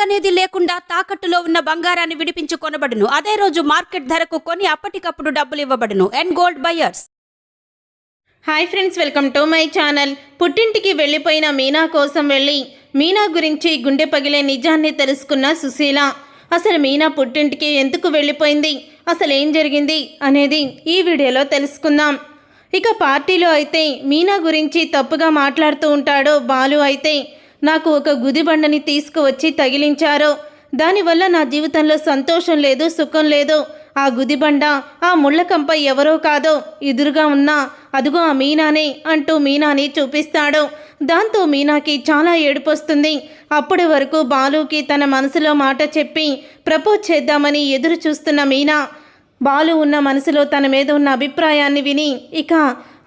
అనేది లేకుండా తాకట్టులో ఉన్న బంగారాన్ని విడిపించి కొనబడును అదే రోజు మార్కెట్ ధరకు కొని అప్పటికప్పుడు డబ్బులు ఇవ్వబడును and gold buyers hi friends welcome to my channel పుట్టింటికి వెళ్ళిపోయిన మీనా కోసం వెళ్ళి మీనా గురించి గుండె పగిలే నిజాన్ని తెలుసుకున్న సుశీల. అసలు మీనా పుట్టింటికి ఎందుకు వెళ్ళిపోయింది? అసలు ఏం జరిగింది? అనేది ఈ వీడియోలో తెలుసుకుందాం. ఇక పార్టీలో అయితే మీనా గురించి తప్పుగా మాట్లాడుతూ ఉంటాడు బాలు అయితే. నాకు ఒక గుదిబండని తీసుకువచ్చి తగిలించారు. దానివల్ల నా జీవితంలో సంతోషం లేదు సుఖం లేదు. ఆ గుదిబండ ఆ ముళ్ళకంప ఎవరో కాదో ఎదురుగా ఉన్నా అదుగో ఆ మీనానే అంటూ మీనాని చూపిస్తాడు. దాంతో మీనాకి చాలా ఏడుపొస్తుంది. అప్పటి వరకు బాలుకి తన మనసులో మాట చెప్పి ప్రపోజ్ చేద్దామని ఎదురు చూస్తున్న మీనా బాలు ఉన్న మనసులో తన మీద ఉన్న అభిప్రాయాన్ని విని ఇక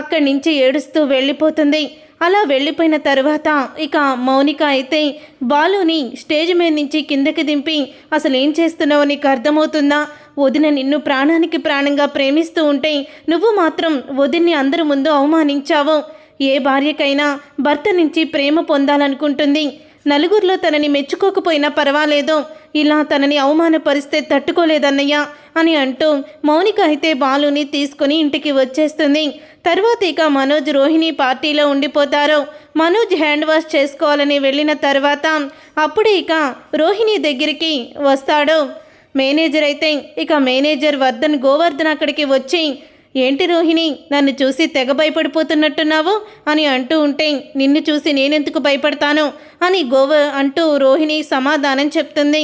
అక్కడి నుంచి ఏడుస్తూ వెళ్ళిపోతుంది. అలా వెళ్ళిపోయిన తర్వాత ఇక మౌనిక అయితే బాలుని స్టేజ్ మీద నుంచి కిందకి దింపి అసలు ఏం చేస్తున్నావు నీకు అర్థమవుతుందా? వదిన నిన్ను ప్రాణానికి ప్రాణంగా ప్రేమిస్తూ ఉంటే నువ్వు మాత్రం వదిన్ని అందరి ముందు అవమానించావు. ఏ భార్యకైనా భర్త నుంచి ప్రేమ పొందాలనుకుంటుంది. నలుగురిలో తనని మెచ్చుకోకపోయినా పర్వాలేదు. ఇలా తనని అవమానపరిస్తే తట్టుకోలేదన్నయ్య అని అంటూ మౌనిక అయితే బాలుని తీసుకుని ఇంటికి వచ్చేస్తుంది. తర్వాత ఇక మనోజ్ రోహిణి పార్టీలో ఉండిపోతారు. మనోజ్ హ్యాండ్ వాష్ చేసుకోవాలని వెళ్ళిన తర్వాత అప్పుడే ఇక రోహిణి దగ్గరికి వస్తాడు. మేనేజర్ అయితే ఇక మేనేజర్ వర్ధన్ గోవర్ధన్ అక్కడికి వచ్చి ఏంటి రోహిణి నన్ను చూసి తెగ భయపడిపోతున్నట్టున్నావు? అని అంటూ ఉంటే నిన్ను చూసి నేనెందుకు భయపడతాను? అని గోవ అంటూ రోహిణి సమాధానం చెప్తుంది.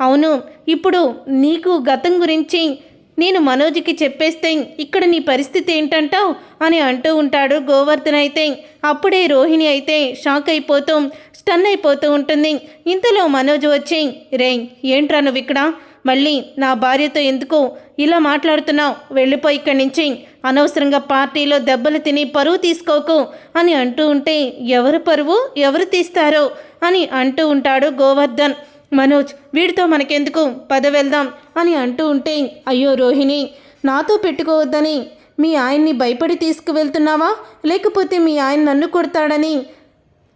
అవును ఇప్పుడు నీకు గతం గురించి నేను మనోజ్కి చెప్పేస్తే ఇక్కడ నీ పరిస్థితి ఏంటంటావు? అని అంటూ ఉంటాడు గోవర్ధన్ అయితే. అప్పుడే రోహిణి అయితే షాక్ అయిపోతూ స్టన్ అయిపోతూ ఉంటుంది. ఇంతలో మనోజ్ వచ్చి రే ఏంట్రా నువ్వు ఇక్కడ మళ్ళీ నా భార్యతో ఎందుకు ఇలా మాట్లాడుతున్నావు? వెళ్ళిపోయి ఇక్కడి నుంచి. అనవసరంగా పార్టీలో దెబ్బలు తిని పరువు తీసుకోకు అని అంటూ ఉంటే ఎవరు పరువు? ఎవరు తీస్తారో? అని అంటూ ఉంటాడు గోవర్ధన్. మనోజ్ వీడితో మనకెందుకు? పద వెళ్దాం అని అంటూ ఉంటే అయ్యో రోహిణి నాతో పెట్టుకోవద్దని మీ ఆయన్ని భయపడి తీసుకువెళ్తున్నావా? లేకపోతే మీ ఆయన నన్ను కొడతాడని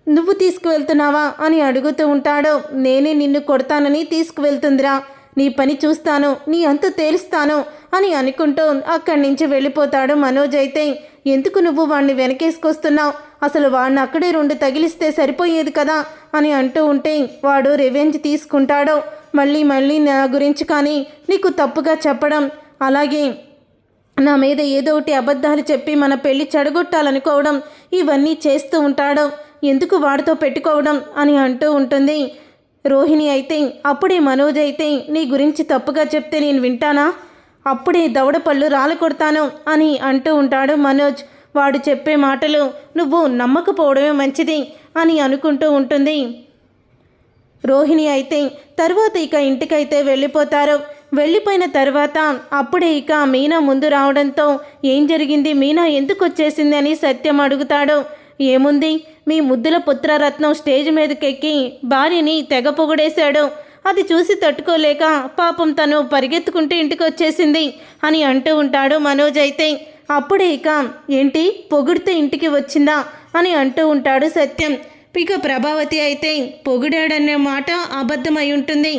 నువ్వు తీసుకువెళ్తున్నావా? అని అడుగుతూ ఉంటాడు. నేనే నిన్ను కొడతానని తీసుకువెళ్తుందిరా. నీ పని చూస్తాను నీ అంత తేలుస్తాను అని అనుకుంటూ అక్కడి నుంచి వెళ్ళిపోతాడు మనోజ్ అయితే. ఎందుకు నువ్వు వాణ్ణి వెనకేసుకొస్తున్నావు? అసలు వాడిని అక్కడే రెండు తగిలిస్తే సరిపోయేది కదా అని అంటూ ఉంటే వాడు రివెంజ్ తీసుకుంటాడు. మళ్ళీ మళ్ళీ నా గురించి కానీ నీకు తప్పుగా చెప్పడం అలాగే నా మీద ఏదో ఒకటి అబద్ధాలు చెప్పి మన పెళ్ళి చెడగొట్టాలనుకోవడం ఇవన్నీ చేస్తూ ఉంటాడు. ఎందుకు వాడితో పెట్టుకోవడం అని అంటూ ఉంటుంది. రోహిణి అయితే అప్పుడే మనోజ్ అయితే నీ గురించి తప్పుగా చెప్తే నేను వింటానా? అప్పుడే దవడపళ్ళు రాలు కొడతాను అని అంటూ ఉంటాడు మనోజ్. వాడు చెప్పే మాటలు నువ్వు నమ్మకపోవడమే మంచిది అని అనుకుంటూ ఉంటుంది. రోహిణి అయితే తర్వాత ఇక ఇంటికైతే వెళ్ళిపోతారు. వెళ్ళిపోయిన తర్వాత అప్పుడే ఇక మీనా ముందు రావడంతో ఏం జరిగింది? మీనా ఎందుకు వచ్చేసింది? అని సత్యం అడుగుతాడు. ఏముంది? మీ ముద్దుల పుత్రరత్నం స్టేజ్ మీదకెక్కి భార్యని తెగ పొగిడేశాడు. అది చూసి తట్టుకోలేక పాపం తను పరిగెత్తుకుంటూ ఇంటికి వచ్చేసింది అని అంటూ ఉంటాడు మనోజ్ అయితే. అప్పుడే ఇక ఏంటి? పొగిడితే ఇంటికి వచ్చిందా? అని అంటూ ఉంటాడు సత్యం. ఇక ప్రభావతి అయితే పొగిడాడనే మాట అబద్ధమై ఉంటుంది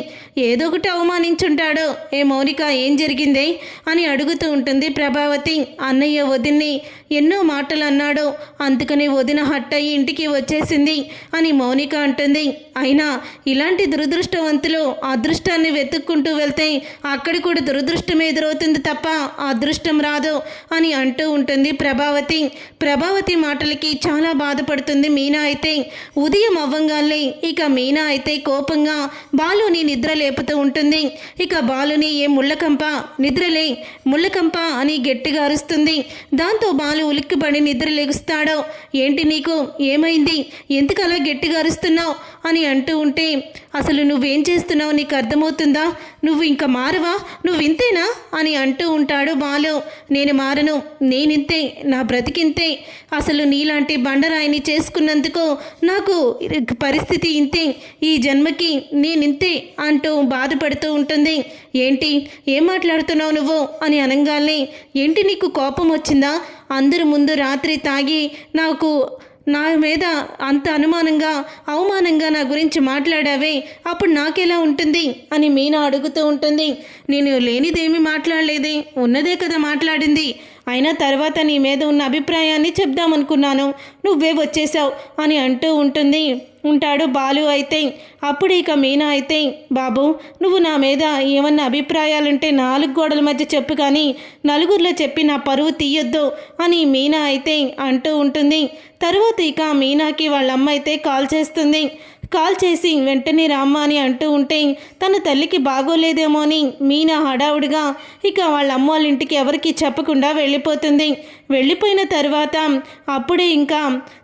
ఏదో ఒకటి అవమానించుంటాడు. ఏ మౌనిక ఏం జరిగింది అని అడుగుతూ ఉంటుంది ప్రభావతి. అన్నయ్య వదిన్ని ఎన్నో మాటలు అన్నాడు అందుకని వదిన హట్ ఇంటికి వచ్చేసింది అని మౌనిక అంటుంది. అయినా ఇలాంటి దురదృష్టవంతులు అదృష్టాన్ని వెతుక్కుంటూ వెళ్తే అక్కడ కూడా దురదృష్టం ఎదురవుతుంది తప్ప అదృష్టం రాదు అని అంటూ ఉంటుంది ప్రభావతి. ప్రభావతి మాటలకి చాలా బాధపడుతుంది మీనా అయితే. ఉదయం అవ్వంగానే ఇక మీనా అయితే కోపంగా బాలుని నిద్ర లేపుతూ ఉంటుంది. ఇక బాలుని ఏ ముళ్ళకంప? నిద్రలే. ముళ్ళకంప అని గట్టిగా అరుస్తుంది. దాంతో బాలు ఉలిక్కిపడి నిద్ర లెగుస్తాడో. ఏంటి నీకు? ఏమైంది? ఎందుకు అలా గట్టిగా అరుస్తున్నావు? అని అంటూ ఉంటే అసలు నువ్వేం చేస్తున్నావు? నీకు అర్థమవుతుందా? నువ్వు ఇంకా మారవా? నువ్వు ఇంతేనా అని అంటూ ఉంటాడు బాలు. నేను మారను. నేనింతే. నా బ్రతికింతే. అసలు నీలాంటి బండరాయిని చేసుకున్నందుకు నాకు పరిస్థితి ఇంతే. ఈ జన్మకి నేనింతే అంటూ బాధపడుతూ ఉంటుంది. ఏంటి? ఏం మాట్లాడుతున్నావు నువ్వు? అని అనగానే ఏంటి నీకు కోపం వచ్చిందా? అందరి ముందు రాత్రి తాగి నాకు నా మీద అంత అనుమానంగా అవమానంగా నా గురించి మాట్లాడావే? అప్పుడు నాకెలా ఉంటుంది? అని మీనా అడుగుతూ ఉంటుంది. నేను లేనిదేమీ మాట్లాడలేదే. ఉన్నదే కదా మాట్లాడింది. అయినా తర్వాత నీ మీద ఉన్న అభిప్రాయాన్ని చెప్దామనుకున్నాను. నువ్వే వచ్చేసావు అని అంటూ ఉంటుంది. ఉంటాడు బాలు అయితే. అప్పుడు ఇక మీనా అయితే బాబు నువ్వు నా మీద ఏమన్నా అభిప్రాయాలుంటే నాలుగు గోడల మధ్య చెప్పు కానీ నలుగురిలో చెప్పి నా పరువు తీయొద్దు అని మీనా అయితే అంటూ ఉంటుంది. తర్వాత ఇక మీనాకి వాళ్ళ అమ్మ అయితే కాల్ చేస్తుంది. కాల్ చేసి వెంటనే రామ్మ అని అంటూ ఉంటే తన తల్లికి బాగోలేదేమో అని మీనా హడావుడిగా ఇక వాళ్ళ అమ్మ వాళ్ళ ఇంటికి ఎవరికి చెప్పకుండా వెళ్ళిపోతుంది. వెళ్ళిపోయిన తర్వాత అప్పుడే ఇంకా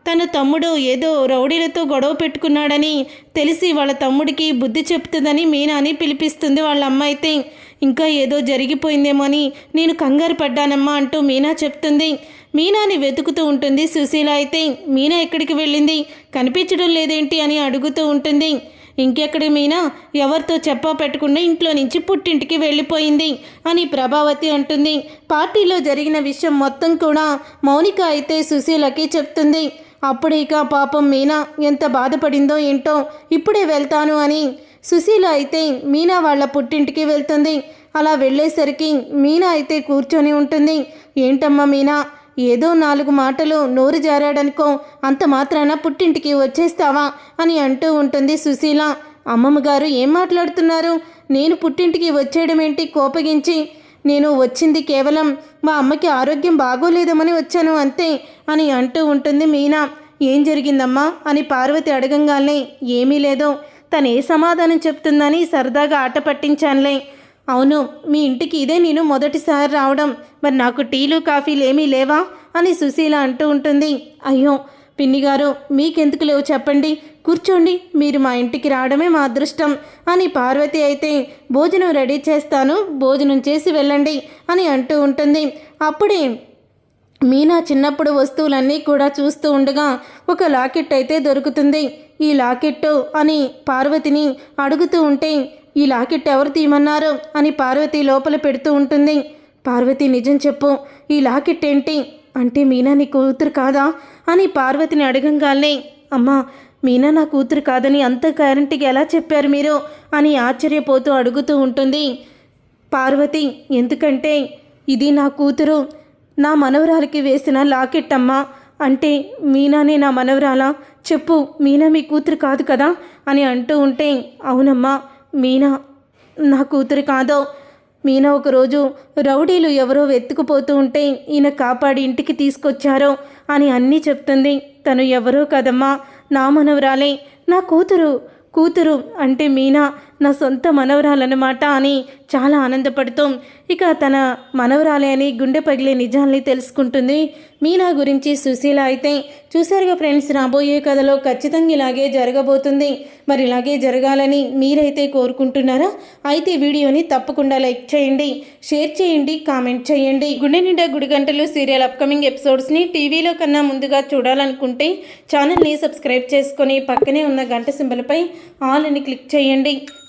తన తమ్ముడు ఏదో రౌడీలతో గొడవ పెట్టుకున్నాడని తెలిసి వాళ్ళ తమ్ముడికి బుద్ధి చెప్తుందని మీనాని పిలిపిస్తుంది వాళ్ళ అమ్మ అయితే. ఇంకా ఏదో జరిగిపోయిందేమో అని నేను కంగారు పడ్డానమ్మా అంటూ మీనా చెప్తుంది. మీనాని వెతుకుతూ ఉంటుంది సుశీల అయితే. మీనా ఎక్కడికి వెళ్ళింది? కనిపించడం లేదేంటి అని అడుగుతూ ఉంటుంది. ఇంకెక్కడ మీనా? ఎవరితో చెప్పా పెట్టకుండా ఇంట్లో నుంచి పుట్టింటికి వెళ్ళిపోయింది అని ప్రభావతి అంటుంది. పార్టీలో జరిగిన విషయం మొత్తం కూడా మౌనిక అయితే సుశీలకి చెప్తుంది. అప్పుడు ఇక పాపం మీనా ఎంత బాధపడిందో ఏంటో ఇప్పుడే వెళ్తాను అని. సుశీల అయితే మీనా వాళ్ళ పుట్టింటికి వెళ్తుంది. అలా వెళ్ళేసరికి మీనా అయితే కూర్చొని ఉంటుంది. ఏంటమ్మా మీనా ఏదో నాలుగు మాటలు నోరు జారాడనుకో అంత మాత్రాన పుట్టింటికి వచ్చేస్తావా అని అంటూ ఉంటుంది సుశీల. అమ్మమ్మగారు ఏం మాట్లాడుతున్నారు? నేను పుట్టింటికి వచ్చేయడం ఏంటి కోపగించి? నేను వచ్చింది కేవలం మా అమ్మకి ఆరోగ్యం బాగోలేదమని వచ్చాను అంతే అని అంటూ ఉంటుంది మీనా. ఏం జరిగిందమ్మా? అని పార్వతి అడగంగానే ఏమీ లేదు. తను ఏ సమాధానం చెప్తుందని సరదాగా ఆట పట్టించానులే. అవును మీ ఇంటికి ఇదే నేను మొదటిసారి రావడం. మరి నాకు టీలు కాఫీలు ఏమీ లేవా? అని సుశీల అంటూ ఉంటుంది. అయ్యో పిన్ని గారు మీకెందుకు లేవు చెప్పండి. కూర్చోండి. మీరు మా ఇంటికి రావడమే మా అదృష్టం. అని పార్వతి అయితే భోజనం రెడీ చేస్తాను. భోజనం చేసి వెళ్ళండి. అని అంటూ ఉంటుంది. అప్పుడే మీనా చిన్నప్పుడు వస్తువులన్నీ కూడా చూస్తూ ఉండగా ఒక లాకెట్ అయితే దొరుకుతుంది. ఈ లాకెట్టు? అని పార్వతిని అడుగుతూ ఉంటే ఈ లాకెట్ ఎవరు తీయమన్నారు? అని పార్వతి లోపల పెడుతూ ఉంటుంది. పార్వతి నిజం చెప్పు. ఈ లాకెట్ ఏంటి? అంటే మీనా నీ కూతురు కాదా అని పార్వతిని అడగంగానే అమ్మా మీనా నా కూతురు కాదని అంత గ్యారంటీగా ఎలా చెప్పారు మీరు? అని ఆశ్చర్యపోతూ అడుగుతూ ఉంటుంది. పార్వతి ఎందుకంటే ఇది నా కూతురు. నా మనవరాలకి వేసిన లాకెట్ అమ్మా. అంటే మీనానే నా మనవరాలా? చెప్పు మీనా మీ కూతురు కాదు కదా? అని అంటూ ఉంటే అవునమ్మా మీనా నా కూతురు కాదో మీనా ఒకరోజు రౌడీలు ఎవరో వెతుకుపోతూ ఉంటే ఈయన కాపాడి ఇంటికి తీసుకొచ్చారో అని అన్నీ చెప్తుంది. తను ఎవరో కదమ్మా నా మనవరాలే నా కూతురు కూతురు అంటే మీనా నా సొంత మనవరాలన్నమాట అని చాలా ఆనందపడుతూ ఇక తన మనవరాలే అని గుండె పగిలే నిజాల్ని తెలుసుకుంటుంది. మీనా గురించి సుశీల అయితే చూశారుగా ఫ్రెండ్స్ రాబోయే కథలో ఖచ్చితంగా ఇలాగే జరగబోతుంది. మరి ఇలాగే జరగాలని మీరైతే కోరుకుంటున్నారా? అయితే వీడియోని తప్పకుండా లైక్ చేయండి షేర్ చేయండి కామెంట్ చేయండి. గుండె నిండా గుడి గంటలు సీరియల్ అప్కమింగ్ ఎపిసోడ్స్ని టీవీలో కన్నా ముందుగా చూడాలనుకుంటే ఛానల్ని సబ్స్క్రైబ్ చేసుకొని పక్కనే ఉన్న గంట సింబల్పై ఆల్ అని క్లిక్ చేయండి.